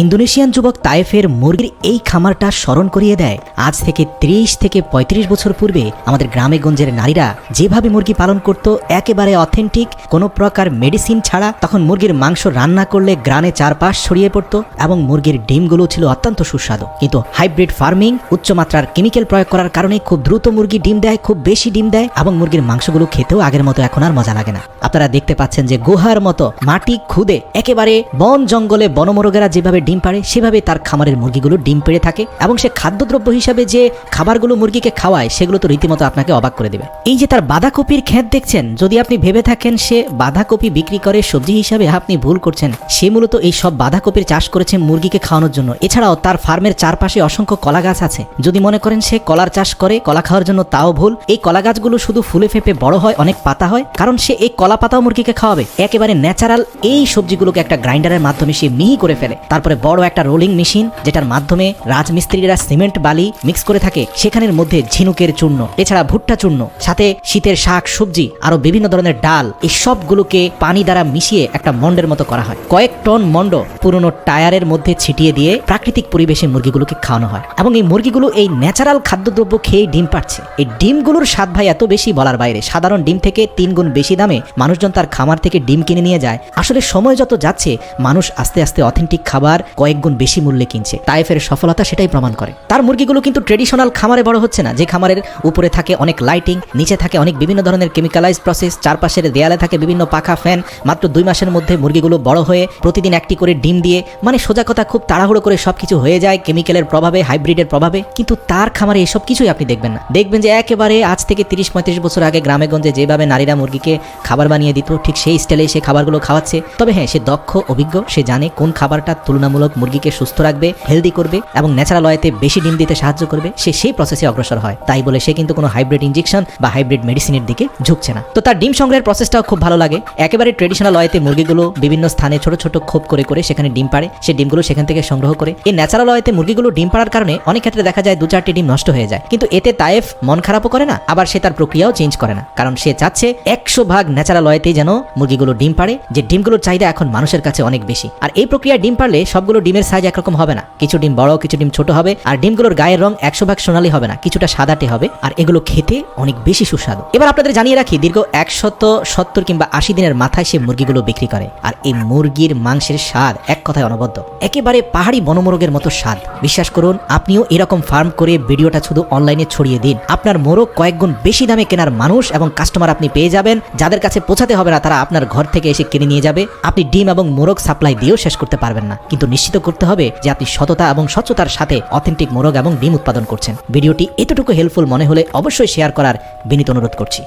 Indonesian যুবক তায়েফের মুরগির এই খামারটা স্মরণ করিয়ে দেয়। আজ থেকে 30 থেকে ৩৫ বছর পূর্বে আমাদের গ্রামে গঞ্জের নারীরা যেভাবে মুরগি পালন করত, একেবারে অথেন্টিক কোনো প্রকার মেডিসিন ছাড়া তখন মুরগির মাংস রান্না করলে গ্রানে চারপাশ ছড়িয়ে পড়তো এবং মুরগির ডিমগুলো ছিল অত্যন্ত সুস্বাদু। কিন্তু হাইব্রিড ফার্মিং উচ্চমাত্রার কেমিক্যাল প্রয়োগ করার কারণে খুব দ্রুত মুরগি ডিম দেয়, খুব বেশি ডিম দেয় এবং মুরগির মাংসগুলো খেতেও আগের মতো এখন আর মজা লাগে না। আপনারা দেখতে পাচ্ছেন যে গুহার মতো মাটি খুদে, একেবারে বন জঙ্গলে বনমরগেরা যেভাবে ডিম পাড়ে, সেভাবে তার খামারের মুরগিগুলো ডিম পেড়ে থাকে এবং সে খাদ্যদ্রব্য হিসাবে যে খাবারগুলো মুরগিকে খাওয়ায়, সেগুলো তো রীতিমতো আপনাকে অবাক করে দেবে। এই যে তার বাঁধাকপির ক্ষেত দেখছেন, যদি আপনি ভেবে থাকেন সে বাঁধাকপি বিক্রি করে, সবজি হিসাবে আপনি ভুল করছেন, সে মূলত এই সব বাঁধাকপির চাষ করেছে মুরগিকে খাওয়ানোর জন্য। এছাড়াও তার ফার্মের চারপাশে অসংখ্য কলা গাছ আছে। যদি মনে করেন সে কলার চাষ করে, কলা খাওয়ার জন্য তাও ভুল, এই কলা গাছগুলো শুধু ফুলে ফেপে বড় হয়, অনেক পাতা হয়, কারণ সে এই কলা পাতাও মুরগিকে খাওয়াবে। একেবারে ন্যাচারাল এই সবজিগুলোকে একটা গ্রাইন্ডারের মাধ্যমে সে মিহি করে ফেলে। তারপরে বড় একটা রোলিং মেশিন, যেটার মাধ্যমে রাজমিস্ত্রিরা সিমেন্ট বালি মিক্স করে থাকে, সেখানের মধ্যে ঝিনুকের চূর্ণ, এছাড়া ভুট্টা চূর্ণ, সাথে শীতের শাক, সবজি আরও বিভিন্ন ধরনের ডাল, এই সবগুলোকে পানি দ্বারা মিশিয়ে একটা মন্ডের মতো করা হয়। কয়েক টন মন্ড পুরনো টায়ারের মধ্যে ছিটিয়ে দিয়ে প্রাকৃতিক পরিবেশে মুরগিগুলোকে খাওয়ানো হয়। এবং এই মুরগিগুলো এই ন্যাচারাল খাদ্যদ্রব্য খেয়ে ডিম পাচ্ছে এই ডিমগুলোর স্বাদ ভাই এত বেশি বলার বাইরে, সাধারণ ডিম থেকে তিন গুণ বেশি দামে মানুষজন তার খামার থেকে ডিম কিনে নিয়ে যায়। আসলে সময় যত যাচ্ছে, মানুষ আস্তে আস্তে অথেন্টিক খাবার কয়েক গুণ বেশি মূল্যে কিনছে। তাইফের সফলতা সেটাই প্রমাণ করে। তার মুরগিগুলো কিন্তু ট্রেডিশনাল খামারে বড় হচ্ছে না। যে খামারের উপরে থাকে অনেক লাইটিং নিচে থাকে অনেক বিভিন্ন ধরনের কেমিক্যালাইজ প্রসেস চারপাশের দেয়ালে থাকে বিভিন্ন পাখা ফ্যান মাত্র দুই মাসের মধ্যে মুরগিগুলো বড় হয়ে প্রতিদিন একটি করে ডিম দিয়ে মানে সোজা কথা খুব তাড়াহুড়ো করে সবকিছু হয়ে যায় কেমিক্যালের প্রভাবে হাইব্রিডের প্রভাবে। কিন্তু তার খামারে এসব কিছুই আপনি দেখবেন না। দেখবেন যে একেবারে আজ থেকে তিরিশ পঁয়ত্রিশ বছর আগে গ্রামে গঞ্জে যেভাবে নারীরা মুরগিকে খাবার বানিয়ে দিত, ঠিক সেই স্টাইলে সে খাবারগুলো খাওয়াচ্ছে। তবে হ্যাঁ সে দক্ষ, অভিজ্ঞ, সে জানে কোন খাবারটা তুলনামূলক মুরগিকে সুস্থ রাখবে হেলদি করবে এবং ন্যাচারাল ওয়েতে বেশি ডিম দিতে সাহায্য করবে, সে সেই প্রসেসে অগ্রসর হয়। তাই বলে সে কিন্তু কোনো হাইব্রিড ইঞ্জেকশন বা হাইব্রিড মেডিসিনের দিকে ঝুঁকছে না। তো তার ডিম সংগ্রহের প্রসেসটাও খুব ভালো লাগে। একেবারে ট্রেডিশনাল ওয়েতে মুরগিগুলো বিভিন্ন স্থানে ছোট ছোট খোপ করে করে সেখানে ডিম পাড়ে, সে ডিমগুলো সেখান থেকে সংগ্রহ করে। এই ন্যাচারাল ওয়েতে মুরগিগুলো ডিম পাড়ার কারণে অনেক ক্ষেত্রে দেখা যায় দু চারটি ডিম নষ্ট হয়ে যায়। কিন্তু এতে তায়েফ মন খারাপও করে না, আবার সে তার প্রক্রিয়াও চেঞ্জ করে না। কারণ সে চাচ্ছে একশো ভাগ ন্যাচারাল ওয়েতেই যেন মুরগিগুলো ডিম পাড়ে, যে ডিমগুলোর চাহিদা এখন মানুষের কাছে অনেক বেশি। আর এই প্রক্রিয়া ডিম পারলে সবগুলো ডিমের সাইজ একরকম হবে না। কিছু ডিম বড়, কিছু ডিম ছোট হবে, আর ডিমগুলোর গায়ের রং একশো ভাগ সোনালি হবে না, কিছুটা সাদাটে হবে, আর এগুলো খেতে অনেক বেশি সুস্বাদু। এবার আপনাদের জানিয়ে রাখি, দীর্ঘ একশত সত্তর কিংবা আশি দিনের মাথায় সে মুরগিগুলো বিক্রি করে, আর এই মুরগির মাংসের স্বাদ এক কথায় অনবদ্য। একেবারে পাহাড়ি বনমোরগের মতো স্বাদ। বিশ্বাস করুন, আপনিও এরকম ফার্ম করে ভিডিওটা শুধু অনলাইনে ছড়িয়ে দিন। আপনার মোরগ কয়েক গুণ বেশি দামে কেনার মানুষ এবং কাস্টমার আপনি পেয়ে যাবেন। যাদের কাছে পৌঁছাতে হবে না, তারা আপনার ঘর থেকে এসে কিনে নিয়ে যাবে। আপনি ডিম এবং মোরগ সাপ্লাই দিয়েও শেষ করতে পারবেন না। কিন্তু নিশ্চিত করতে হবে যে আপনি সততা এবং স্বচ্ছতার সাথে অথেন্টিক মোরগ এবং ডিম উৎপাদন করছেন। ভিডিওটি এতটুকু হেল্পফুল মনে হলে অবশ্যই শেয়ার করার বিনীত অনুরোধ করছি।